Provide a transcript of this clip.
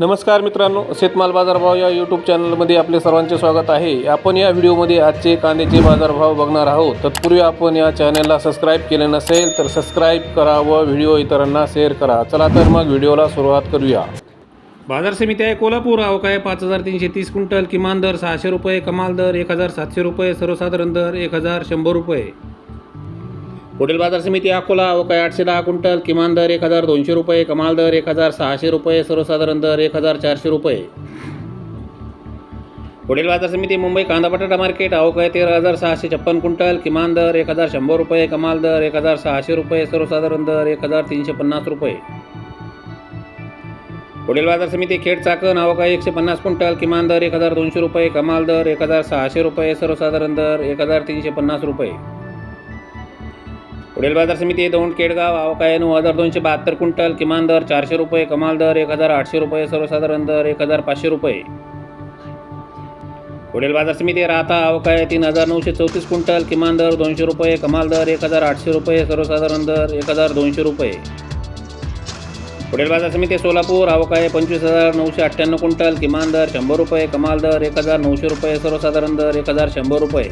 नमस्कार मित्रांनो शेतमाल बाजारभाव या यूट्यूब चॅनलमध्ये आपले सर्वांचे स्वागत आहे. आपण या व्हिडिओमध्ये आजचे कांद्याचे बाजारभाव बघणार आहोत. तत्पूर्वी आपण या चॅनलला सबस्क्राईब केले नसेल तर सबस्क्राईब करा व व्हिडिओ इतरांना शेअर करा. चला तर मग व्हिडिओला सुरुवात करूया. बाजार समिती आहे कोल्हापूर. अवकाय पाच हजार तीनशे तीस क्विंटल. किमान दर सहाशे रुपये कमाल दर एक हजार सातशे रुपये सर्वसाधारण दर एक हजार शंभर रुपये. पुढील बाजार समिती अकोला अवकाळी आठशे दहा क्विंटल किमान दर एक हजार दोनशे रुपये कमाल दर एक हजार सहाशे रुपये सर्वसाधारण दर एक हजार चारशे रुपये. पुढील बाजार समिती मुंबई कांदा बटाटा मार्केट अवकाळी तेरा हजार सहाशे छप्पन क्विंटल किमान दर एक हजार शंभर रुपये कमाल दर एक हजार सहाशे रुपये सर्वसाधारण दर एक हजार तीनशे पन्नास रुपये. पुढील बाजार समिती खेड चाकण अवकाळी एकशे पन्नास क्विंटल किमान दर एक हजार दोनशे रुपये कमाल दर एक हजार सहाशे रुपये सर्वसाधारण दर एक हजार तीनशे पन्नास रुपये. पुढील बाजार समिती दौंड केडगाव आवकाय नऊ हजार दोनशे बहात्तर क्विंटल किमान दर चारशे रुपये कमाल दर एक हजार आठशे रुपये सर्वसाधारण दर एक हजार पाचशे रुपये. पुढील बाजार समिती राहता आवकाय तीन हजार नऊशे चौतीस क्विंटल किमान दर दोनशे रुपये कमाल दर एक हजार आठशे रुपये सर्वसाधारण दर एक हजार दोनशे रुपये. पुढील बाजार समिती सोलापूर आवकाय पंचवीस हजार नऊशे अठ्ठ्याण्णव क्विंटल किमान दर शंभर रुपये कमाल दर एक हजार नऊशे रुपये सर्वसाधारण दर एक हजार शंभर रुपये.